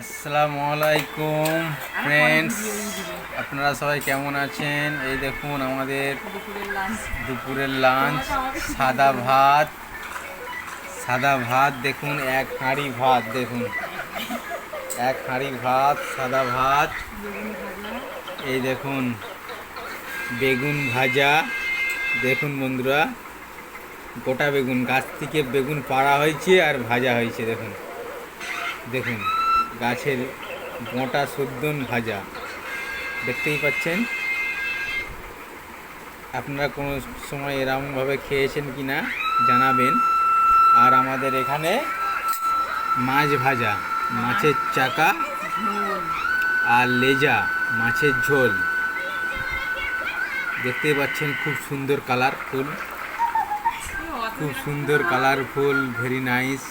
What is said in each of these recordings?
আসসালামু আলাইকুম ফ্রেন্ডস আপনারা সবাই কেমন আছেন? এই দেখুন আমাদের দুপুরের লাঞ্চ সাদা ভাত সাদা ভাত দেখুন এক হাঁড়ি ভাত দেখুন। এক হাঁড়ি ভাত সাদা ভাত। এই দেখুন বেগুন ভাজা। দেখুন বন্ধুরা গোটা বেগুন গাছ থেকে বেগুন পাড়া হয়েছে আর ভাজা হয়েছে দেখুন। দেখুন। গাছের গোটা সুদ্দন ভাজা। দেখতেই পাচ্ছেন? আপনারা কোনো সময় এরকমভাবে খেয়েছেন কি না জানাবেন। আর আমাদের এখানে মাছ ভাজা, মাছের চাকা আর লেজা, মাছের ঝোল। দেখতেই পাচ্ছেন খুব সুন্দর কালারফুল খুব সুন্দর কালারফুল ভেরি নাইস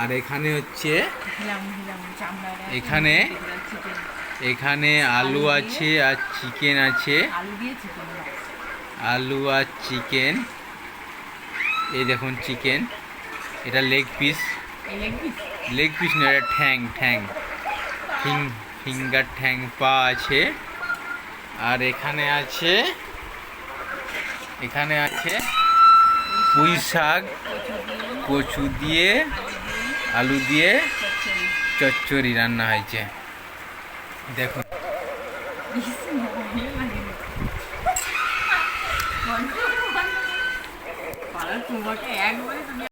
আর এখানে হচ্ছে এখানে? এখানে আলু আছে আর চিকেন আছে। আলু আর চিকেন। এই দেখুন চিকেন। এটা leg piece leg piece leg piece না এটা ঠ্যাং ঠ্যাং। ফিং ফিঙ্গার ঠ্যাং পা আছে। আর এখানে আছে এখানে আছে পুঁই শাক কচু দিয়ে আলু দিয়ে চচ্চড়ি। রান্না হয়েছে। দেখো। তোমাকে একবারে